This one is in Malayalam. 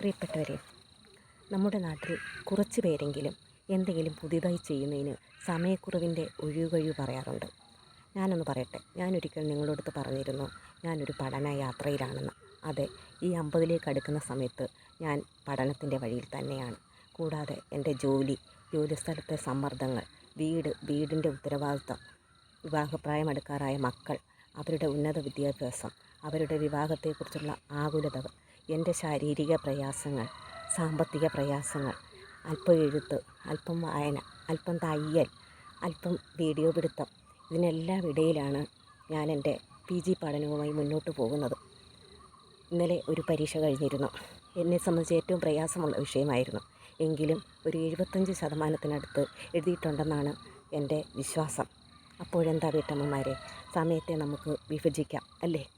പ്രിയപ്പെട്ടവരെ നമ്മുടെ നാട്ടിൽ കുറച്ച് പേരെങ്കിലും എന്തെങ്കിലും പുതിയതായി ചെയ്യുന്നതിന് സമയക്കുറവിന്റെ ഒഴികഴിവ് പറയാറുണ്ട്. ഞാനൊന്ന് പറയട്ടെ ഞാനൊരിക്കൽ നിങ്ങളോടത്ത് പറഞ്ഞിരുന്നു ഞാനൊരു പഠന യാത്രയിലാണെന്ന്. അതെ ഈ അമ്പതിലേക്ക് അടുക്കുന്ന സമയത്ത് ഞാൻ പഠനത്തിന്റെ വഴിയിൽ തന്നെയാണ്. കൂടാതെ എന്റെ ജോലി ജോലിസ്ഥലത്തെ സമ്മർദ്ദങ്ങൾ വീട് വീടിന്റെ ഉത്തരവാദിത്തം വിവാഹപ്രായമെടുക്കാറായ മക്കൾ അവരുടെ ഉന്നത വിദ്യാഭ്യാസം അവരുടെ വിവാഹത്തെക്കുറിച്ചുള്ള ആകുലതകൾ എന്റെ ശാരീരിക പ്രയാസങ്ങൾ സാമ്പത്തിക പ്രയാസങ്ങൾ അല്പം എഴുത്ത് അല്പം വായന അല്പം തയ്യൽ അല്പം വീഡിയോ പിടുത്തം ഇതിനെല്ലാം ഇടയിലാണ് ഞാൻ എന്റെ പി ജി പഠനവുമായി മുന്നോട്ട് പോകുന്നത്. ഇന്നലെ ഒരു പരീക്ഷ കഴിഞ്ഞിരുന്നു. എന്നെ സംബന്ധിച്ച് ഏറ്റവും പ്രയാസമുള്ള വിഷയമായിരുന്നു. എങ്കിലും ഒരു എഴുപത്തഞ്ച് ശതമാനത്തിനടുത്ത് എഴുതിയിട്ടുണ്ടെന്നാണ് എന്റെ വിശ്വാസം. അപ്പോഴെന്താ വീട്ടമ്മമാരെ? സമയത്തെ നമുക്ക് വിഭജിക്കാം അല്ലേ?